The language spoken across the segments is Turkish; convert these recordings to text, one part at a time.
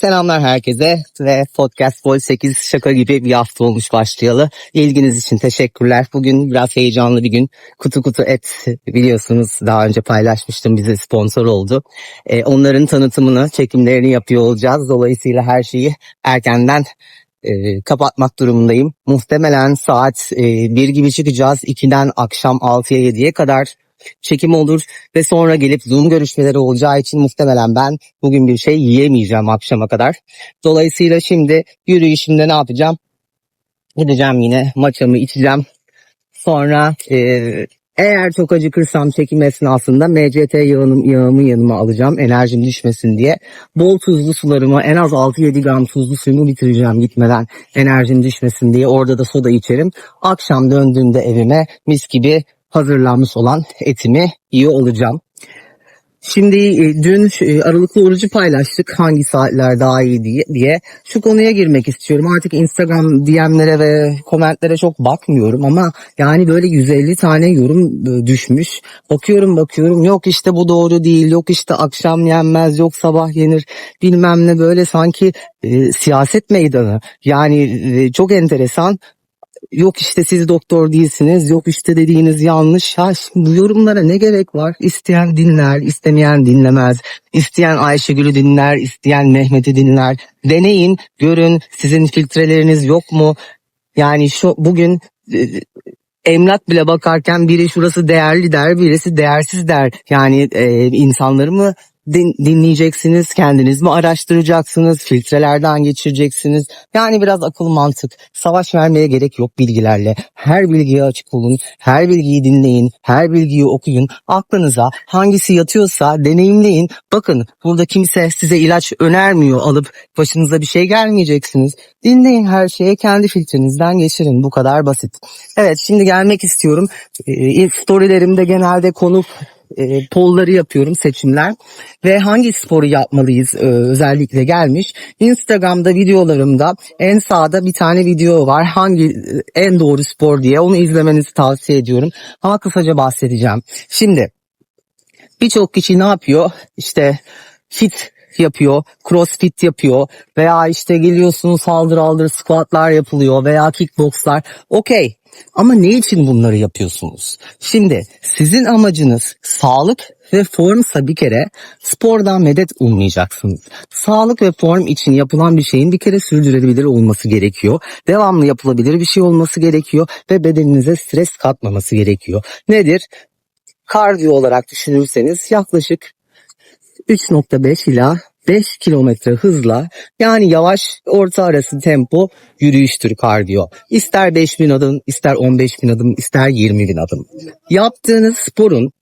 Selamlar herkese ve Podcast Vol 8 şaka gibi bir hafta olmuş başlayalı. İlginiz için teşekkürler. Bugün biraz heyecanlı bir gün. Kutu kutu et biliyorsunuz daha önce paylaşmıştım bize sponsor oldu. Ee, onların tanıtımını, çekimlerini yapıyor olacağız. Dolayısıyla her şeyi erkenden e, kapatmak durumundayım. Muhtemelen saat e, 1 gibi çıkacağız. 2'den akşam 6'ya 7'ye kadar çekim olur ve sonra gelip Zoom görüşmeleri olacağı için muhtemelen ben bugün bir şey yiyemeyeceğim akşama kadar. Dolayısıyla şimdi yürüyüşümde ne yapacağım? Gideceğim yine maçamı içeceğim. Sonra e, eğer çok acıkırsam çekim esnasında MCT yağını, yağımı yanıma alacağım enerjim düşmesin diye. Bol tuzlu sularımı en az 6-7 gram tuzlu suyumu bitireceğim gitmeden enerjim düşmesin diye. Orada da soda içerim. Akşam döndüğümde evime mis gibi hazırlanmış olan etimi yiyor olacağım. Şimdi e, dün e, aralıklı orucu paylaştık hangi saatler daha iyi diye, diye. Şu konuya girmek istiyorum. Artık Instagram DM'lere ve komentlere çok bakmıyorum ama yani böyle 150 tane yorum e, düşmüş. Bakıyorum bakıyorum yok işte bu doğru değil yok işte akşam yenmez yok sabah yenir bilmem ne böyle sanki e, siyaset meydanı. Yani e, çok enteresan yok işte siz doktor değilsiniz, yok işte dediğiniz yanlış. Ha bu yorumlara ne gerek var? İsteyen dinler, istemeyen dinlemez. İsteyen Ayşegül'ü dinler, isteyen Mehmet'i dinler. Deneyin, görün sizin filtreleriniz yok mu? Yani şu bugün e, emlak bile bakarken biri şurası değerli der, birisi değersiz der. Yani e, insanları mı din- dinleyeceksiniz, kendiniz mi araştıracaksınız, filtrelerden geçireceksiniz. Yani biraz akıl mantık. Savaş vermeye gerek yok bilgilerle. Her bilgiye açık olun, her bilgiyi dinleyin, her bilgiyi okuyun. Aklınıza hangisi yatıyorsa deneyimleyin. Bakın burada kimse size ilaç önermiyor alıp başınıza bir şey gelmeyeceksiniz. Dinleyin her şeye kendi filtrenizden geçirin. Bu kadar basit. Evet şimdi gelmek istiyorum. Ee, storylerimde genelde konu e, polları yapıyorum seçimler ve hangi sporu yapmalıyız e, özellikle gelmiş. Instagram'da videolarımda en sağda bir tane video var. Hangi e, en doğru spor diye onu izlemenizi tavsiye ediyorum. Ama kısaca bahsedeceğim. Şimdi birçok kişi ne yapıyor? İşte fit yapıyor, crossfit yapıyor veya işte geliyorsunuz saldır aldır squatlar yapılıyor veya kickboxlar. Okey ama ne için bunları yapıyorsunuz? Şimdi sizin amacınız sağlık ve formsa bir kere spordan medet ummayacaksınız. Sağlık ve form için yapılan bir şeyin bir kere sürdürülebilir olması gerekiyor. Devamlı yapılabilir bir şey olması gerekiyor ve bedeninize stres katmaması gerekiyor. Nedir? Kardiyo olarak düşünürseniz yaklaşık 3.5 ila 5 kilometre hızla yani yavaş orta arası tempo yürüyüştür kardiyo. İster 5000 adım, ister 15 bin adım, ister 20 bin adım. Yaptığınız sporun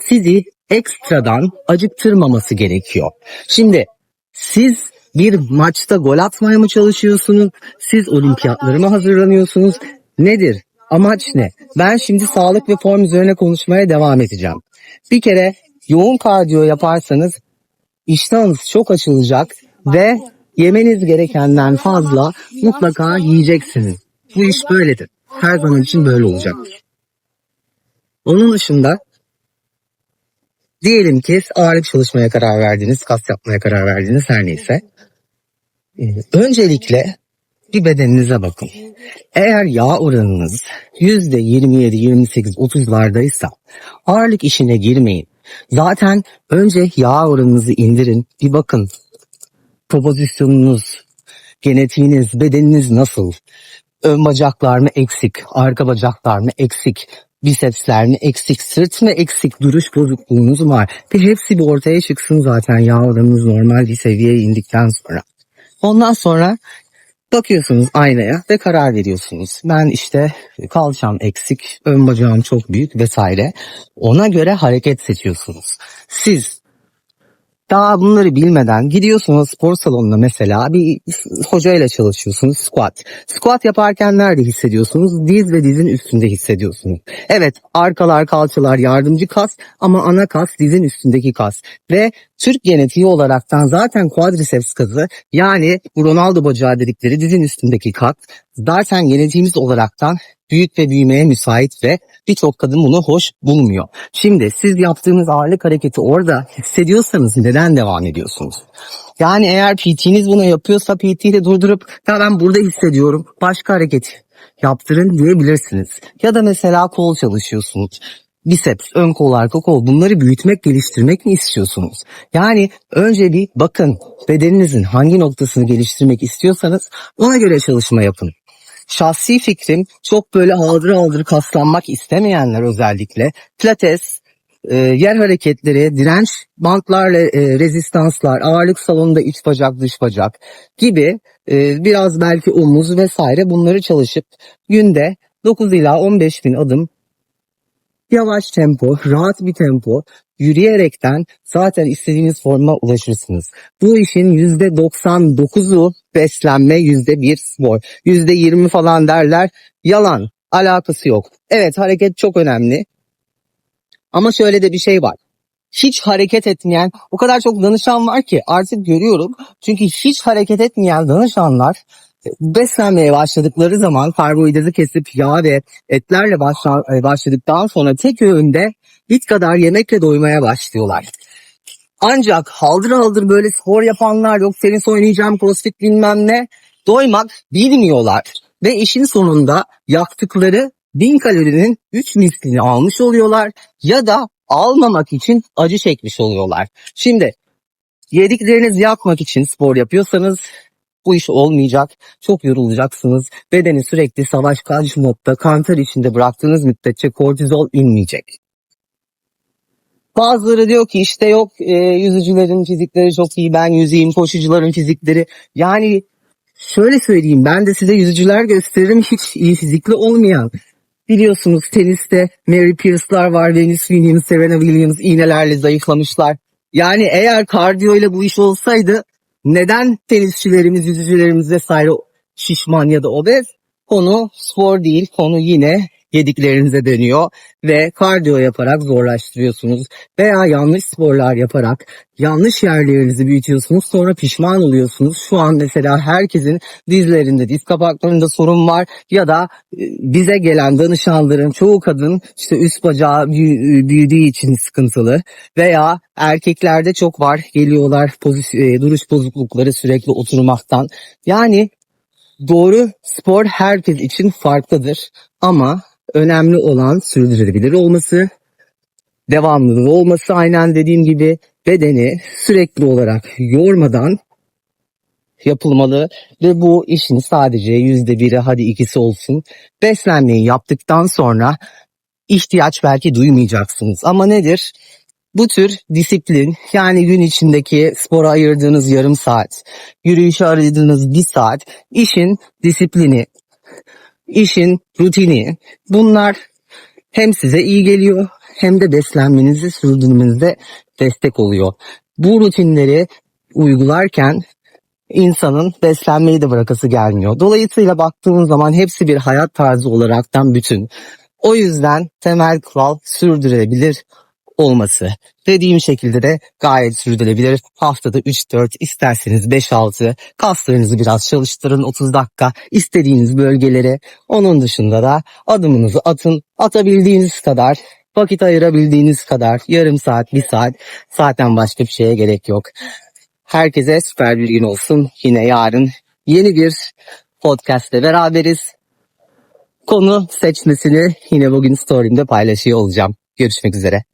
sizi ekstradan acıktırmaması gerekiyor. Şimdi siz bir maçta gol atmaya mı çalışıyorsunuz? Siz olimpiyatlara mı hazırlanıyorsunuz? Nedir? Amaç ne? Ben şimdi sağlık ve form üzerine konuşmaya devam edeceğim. Bir kere yoğun kardiyo yaparsanız iştahınız çok açılacak ve yemeniz gerekenden fazla mutlaka yiyeceksiniz. Bu iş böyledir. Her zaman için böyle olacak. Onun dışında diyelim ki ağırlık çalışmaya karar verdiniz, kas yapmaya karar verdiniz her neyse. Ee, öncelikle bir bedeninize bakın. Eğer yağ oranınız yüzde 27, 28, 30'lardaysa ağırlık işine girmeyin. Zaten önce yağ oranınızı indirin. Bir bakın. Propozisyonunuz, genetiğiniz, bedeniniz nasıl? Ön bacaklar mı eksik? Arka bacaklar mı eksik? Bisepsler mi eksik? Sırt mı eksik? Duruş bozukluğunuz var? Bir hepsi bir ortaya çıksın zaten yağ oranınız normal bir seviyeye indikten sonra. Ondan sonra bakıyorsunuz aynaya ve karar veriyorsunuz. Ben işte kalçam eksik, ön bacağım çok büyük vesaire. Ona göre hareket seçiyorsunuz. Siz daha bunları bilmeden gidiyorsunuz spor salonuna mesela bir hocayla çalışıyorsunuz squat. Squat yaparken nerede hissediyorsunuz? Diz ve dizin üstünde hissediyorsunuz. Evet arkalar kalçalar yardımcı kas ama ana kas dizin üstündeki kas. Ve Türk genetiği olaraktan zaten quadriceps kası yani Ronaldo bacağı dedikleri dizin üstündeki kas zaten genetiğimiz olaraktan büyük ve büyümeye müsait ve birçok kadın bunu hoş bulmuyor. Şimdi siz yaptığınız ağırlık hareketi orada hissediyorsanız neden devam ediyorsunuz? Yani eğer PT'niz bunu yapıyorsa PT'yi de durdurup ya ben burada hissediyorum başka hareket yaptırın diyebilirsiniz. Ya da mesela kol çalışıyorsunuz. Biceps, ön kol, arka kol bunları büyütmek, geliştirmek mi istiyorsunuz? Yani önce bir bakın bedeninizin hangi noktasını geliştirmek istiyorsanız ona göre çalışma yapın. Şahsi fikrim çok böyle haldır haldır kaslanmak istemeyenler özellikle pilates, e, yer hareketleri, direnç bantlarla e, rezistanslar, ağırlık salonunda iç bacak dış bacak gibi e, biraz belki omuz vesaire bunları çalışıp günde 9 ila 15 bin adım yavaş tempo, rahat bir tempo yürüyerekten zaten istediğiniz forma ulaşırsınız. Bu işin %99'u beslenme, %1 spor. %20 falan derler. Yalan. Alakası yok. Evet hareket çok önemli. Ama şöyle de bir şey var. Hiç hareket etmeyen o kadar çok danışan var ki artık görüyorum. Çünkü hiç hareket etmeyen danışanlar e, beslenmeye başladıkları zaman karbonhidratı kesip yağ ve etlerle başla, e, başladıktan sonra tek öğünde bit kadar yemekle doymaya başlıyorlar. Ancak haldır haldır böyle spor yapanlar yok tenis oynayacağım crossfit bilmem ne doymak bilmiyorlar. Ve işin sonunda yaktıkları 1000 kalorinin 3 mislini almış oluyorlar ya da almamak için acı çekmiş oluyorlar. Şimdi yediklerinizi yakmak için spor yapıyorsanız bu iş olmayacak. Çok yorulacaksınız. Bedeni sürekli savaş kaç modda kanter içinde bıraktığınız müddetçe kortizol inmeyecek. Bazıları diyor ki işte yok e, yüzücülerin fizikleri çok iyi ben yüzeyim koşucuların fizikleri. Yani şöyle söyleyeyim ben de size yüzücüler gösteririm hiç iyi fizikli olmayan. Biliyorsunuz teniste Mary Pierce'lar var, Venus Williams, Serena Williams iğnelerle zayıflamışlar. Yani eğer kardiyo ile bu iş olsaydı neden tenisçilerimiz, yüzücülerimiz vesaire şişman ya da obez? Konu spor değil, konu yine yediklerinize dönüyor ve kardiyo yaparak zorlaştırıyorsunuz veya yanlış sporlar yaparak yanlış yerlerinizi büyütüyorsunuz sonra pişman oluyorsunuz. Şu an mesela herkesin dizlerinde, diz kapaklarında sorun var ya da e, bize gelen danışanların çoğu kadın işte üst bacağı büyü- büyüdüğü için sıkıntılı veya erkeklerde çok var geliyorlar e, duruş bozuklukları sürekli oturmaktan. Yani doğru spor herkes için farklıdır ama önemli olan sürdürülebilir olması, devamlılığı olması aynen dediğim gibi bedeni sürekli olarak yormadan yapılmalı ve bu işin sadece yüzde biri hadi ikisi olsun. Beslenmeyi yaptıktan sonra ihtiyaç belki duymayacaksınız ama nedir? Bu tür disiplin yani gün içindeki spora ayırdığınız yarım saat, yürüyüşe ayırdığınız bir saat işin disiplini, işin rutini bunlar hem size iyi geliyor hem de beslenmenizi sürdürmenize destek oluyor. Bu rutinleri uygularken insanın beslenmeyi de bırakası gelmiyor. Dolayısıyla baktığınız zaman hepsi bir hayat tarzı olaraktan bütün. O yüzden temel kural sürdürülebilir olması. Dediğim şekilde de gayet sürdürülebilir. Haftada 3-4 isterseniz 5-6 kaslarınızı biraz çalıştırın 30 dakika istediğiniz bölgelere. Onun dışında da adımınızı atın. Atabildiğiniz kadar vakit ayırabildiğiniz kadar yarım saat bir saat zaten başka bir şeye gerek yok. Herkese süper bir gün olsun. Yine yarın yeni bir podcast'te beraberiz. Konu seçmesini yine bugün story'imde paylaşıyor olacağım. Görüşmek üzere.